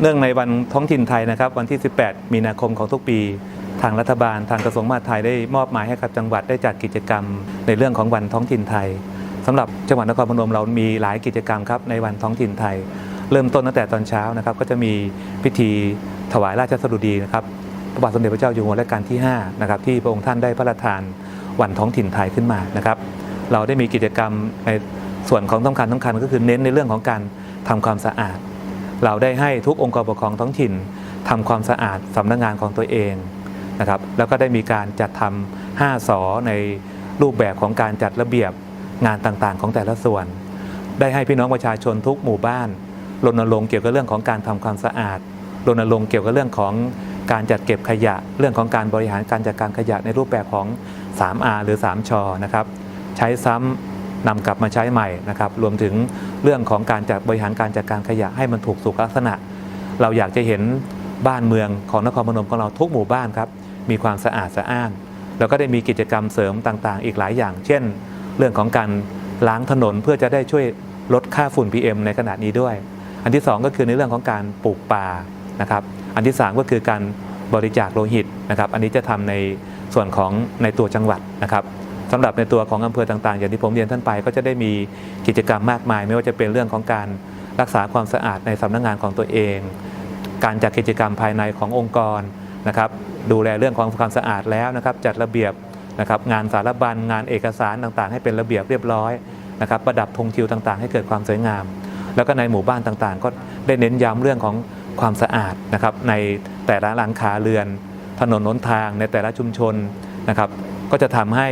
เนื่องในวันท้องถิ่นไทยนะครับ วันที่ 18 มีนาคมของทุกปี ทางรัฐบาล ทางกระทรวงมหาดไทยได้มอบหมายให้กับจังหวัดได้จัดกิจกรรม ในเรื่องของวันท้องถิ่นไทยสำหรับจังหวัดนครพนมเรามีหลายกิจกรรมครับในวันท้องถิ่นไทย เริ่มต้นตั้งแต่ตอนเช้านะครับ ก็จะมีพิธีถวายราชสดุดีนะครับพระบาทสมเด็จพระเจ้าอยู่หัวรัชกาลที่5นะครับที่พระองค์ท่านได้พระราชทานวันท้องถิ่นไทยขึ้นมานะครับเราได้มีกิจกรรมในส่วนของสำคัญสำคัญก็คือเน้นในเรื่องของการทำความสะอาด เราได้ให้ทุกองค์กรปกครองท้องถิ่นทำความสะอาดสำนักงานของตัวเองนะครับแล้วก็ได้มีการจัดทำ5สอในรูปแบบของการจัดระเบียบงานต่างๆ ของแต่ละส่วน ได้ให้พี่น้องประชาชนทุกหมู่บ้านรณรงค์เกี่ยวกับเรื่องของการทำความสะอาดรณรงค์เกี่ยวกับเรื่องของการจัดเก็บขยะ เรื่องของการบริหารการจัดการขยะในรูปแบบของ 3R หรือ 3ชอนะครับ ใช้ซ้ำ นำกลับมาใช้ใหม่นะครับรวมถึงเรื่องของการจัดบริหารการจัดการขยะให้มันถูกสุขลักษณะ เราอยากจะเห็นบ้านเมืองของนครพนมของเราทุกหมู่บ้านครับมีความสะอาดสะอ้านแล้วก็ได้มีกิจกรรมเสริมต่างๆ อีกหลายอย่าง เช่น เรื่องของการล้างถนนเพื่อจะได้ช่วยลดค่าฝุ่น PM ในขณะนี้ด้วย อันที่ 2 ก็คือในเรื่องของการปลูกป่านะครับ อันที่ 3 ก็คือการบริจาคโลหิตนะครับ อันนี้จะทำในส่วนของในตัวจังหวัดนะครับ สำหรับในตัวของอำเภอต่างๆ อย่างที่ผมเรียนท่านไป ก็จะได้มีกิจกรรมมากมาย ไม่ว่าจะเป็นเรื่องของการรักษาความสะอาดในสำนักงานของตัวเอง การจัดกิจกรรมภายในขององค์กรนะครับดูแลเรื่องของความสะอาดแล้วนะครับจัดระเบียบนะครับงานสารบัญงานเอกสารต่างๆ ให้เป็นระเบียบเรียบร้อยนะครับประดับธงทิวต่างๆ ให้เกิดความสวยงาม แล้วก็ในหมู่บ้านต่างๆ ก็ได้เน้นย้ำเรื่องของความสะอาดนะครับในแต่ละหลังคาเรือน ถนนหนทางในแต่ละชุมชนนะครับก็จะทำให้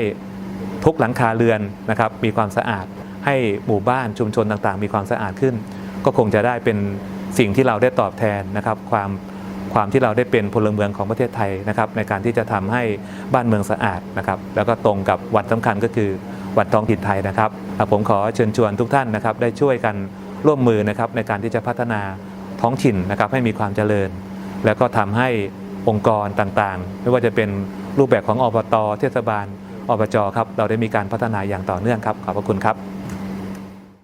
ทุกหลังคาเรือนนะครับมีความสะอาด ให้หมู่บ้านชุมชนต่างๆ มีความสะอาดขึ้น ก็คงจะได้เป็นสิ่งที่เราได้ตอบแทนนะครับความความที่เราได้เป็นพลเมืองของประเทศไทยนะครับในการที่จะทำให้บ้านเมืองสะอาดนะครับแล้วก็ตรงกับวันสำคัญก็คือวันท้องถิ่นไทยนะครับ ผมขอเชิญชวนทุกท่านนะครับได้ช่วยกันร่วมมือนะครับในการที่จะพัฒนาท้องถิ่นนะครับให้มีความเจริญ แล้วก็ทำให้องค์กรต่างๆ ไม่ว่าจะเป็นรูปแบบของอบตเทศบาล อบจครับ เราได้มีการพัฒนาอย่างต่อเนื่องครับ ขอบพระคุณครับ